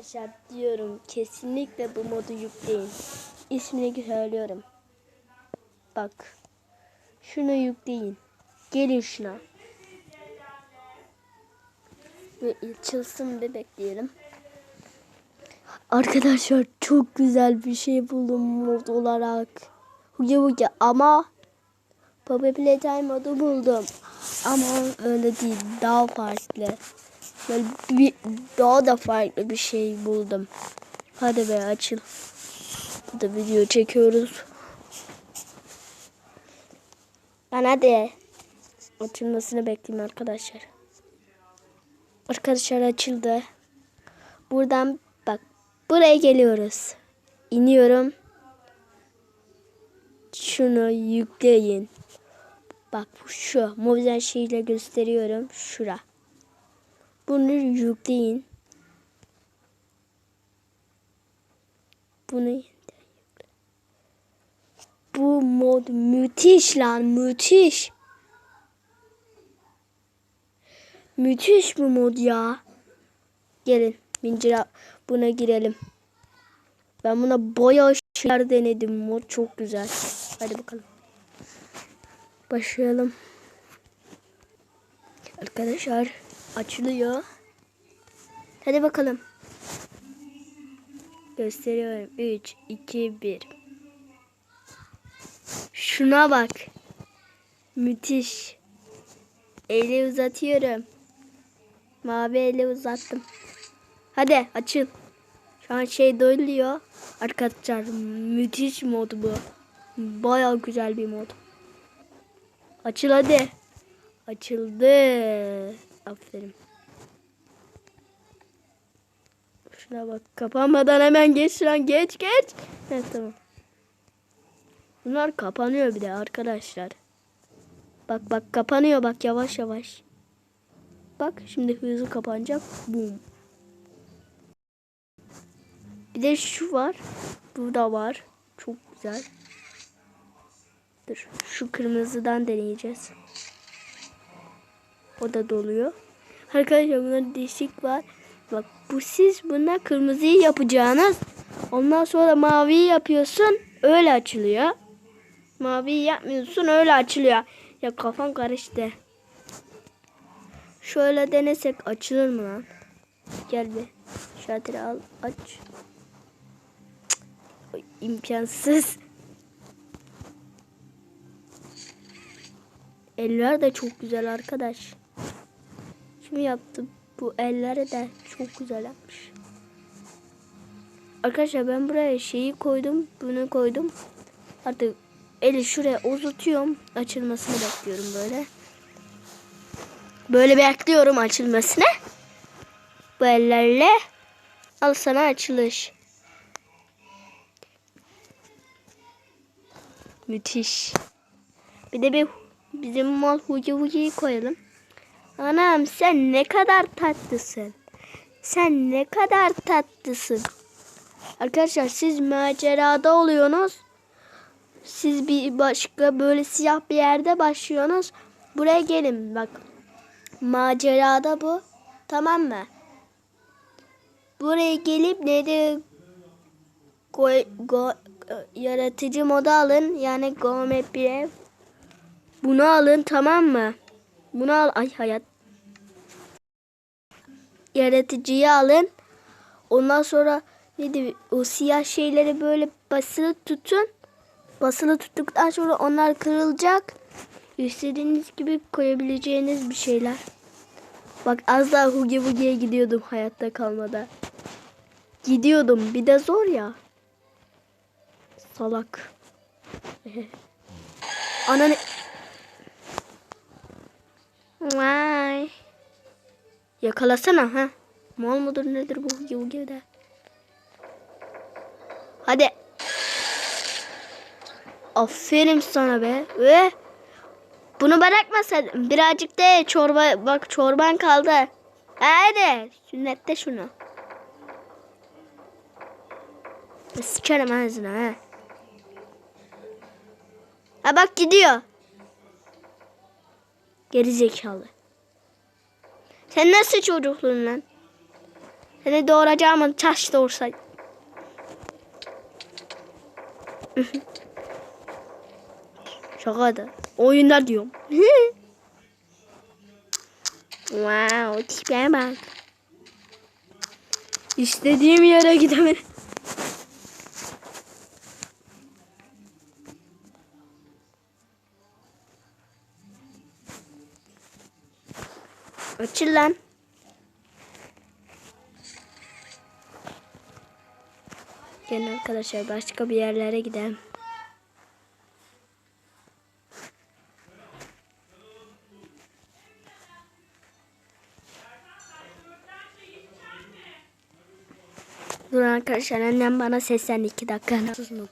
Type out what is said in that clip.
Arkadaşlar diyorum kesinlikle bu modu yükleyin. İsmini söylüyorum. Bak. Şunu yükleyin. Gelin şuna. Ve açılsın bir bekleyelim. Arkadaşlar çok güzel bir şey buldum mod olarak. Huya huya ama Baba Playtime modu buldum. Ama öyle değil daha farklı. Böyle bir, daha da farklı bir şey buldum. Hadi be açıl. Burada video çekiyoruz. Ben hadi. Açılmasını bekleyeyim arkadaşlar. Arkadaşlar açıldı. Buradan bak buraya geliyoruz. İniyorum. Şunu yükleyin. Bak bu şu. Mobizen şeyle gösteriyorum. Şura. Bunu yükleyin. Bunu. Bu mod müthiş lan müthiş. Müthiş bu mod ya. Gelin Mincira buna girelim. Ben buna bayağı şeyler denedim. Mod çok güzel. Hadi bakalım. Başlayalım. Arkadaşlar açılıyor. Hadi bakalım. Gösteriyorum. 3, 2, 1. Şuna bak. Müthiş. Eli uzatıyorum. Mavi eli uzattım. Hadi açıl. Şu an şey doluyor. Arkadaşlar müthiş mod bu. Baya güzel bir mod. Açıl hadi. Açıldı. Aferin. Şuna bak. Kapanmadan hemen geç lan. Geç geç. Evet tamam. Bunlar kapanıyor bir de arkadaşlar. Bak bak kapanıyor bak yavaş yavaş. Bak şimdi hızlı kapanacak. Boom. Bir de şu var. Burada var. Çok güzel. Dur. Şu kırmızıdan deneyeceğiz. O da doluyor. Arkadaşlar bunların değişik var. Bak bu siz buna kırmızıyı yapacağınız. Ondan sonra maviyi yapıyorsun. Öyle açılıyor. Maviyi yapmıyorsun öyle açılıyor. Ya kafam karıştı. Şöyle denesek açılır mı lan? Gel bir. Şalteri al aç. Cık, imkansız. Eller de çok güzel arkadaş. Şimdi yaptı bu elleri de çok güzel yapmış. Arkadaşlar ben buraya şeyi koydum. Bunu koydum. Artık eli şuraya uzatıyorum. Açılmasını bekliyorum böyle. Böyle bekliyorum açılmasını. Bu ellerle al sana açılış. Müthiş. Bir de bir bizim mal huyu huyuyu koyalım. Anam sen ne kadar tatlısın. Sen ne kadar tatlısın. Arkadaşlar siz macerada oluyorsunuz. Siz bir başka böyle siyah bir yerde başlıyorsunuz. Buraya gelin bak. Macerada bu. Tamam mı? Buraya gelip neydi? Go, go, yaratıcı moda alın. Yani Go Map bir ev. Bunu alın tamam mı? Bunu al. Ay hayat. Yaratıcıyı alın. Ondan sonra neydi? O siyah şeyleri böyle basılı tutun. Basılı tuttuktan sonra onlar kırılacak. İstediğiniz gibi koyabileceğiniz bir şeyler. Bak az daha Hugi Bugi'ye gidiyordum hayatta kalmada. Gidiyordum. Bir de zor ya. Salak. Ananı... Yakalasana ha. Mal mıdır nedir bu Hugi? Hadi. Aferin sana be. Ve bunu bırakmasaydın. Birazcık de çorba bak çorban kaldı. Hadi sünnette şunu. Sikerim ağzına ha. Ha bak gidiyor. Geri zekalı. Sen nasıl çocukluğun lan? Seni doğuracağımın taş doğursa. Şaka da. Oyunda diyorum. wow, tipe bak. İstediğim yere gidemedim. Açıl lan. Gelin arkadaşlar başka bir yerlere gidelim. Dur arkadaşlar annem bana seslendi iki dakika. Sus Nupsi.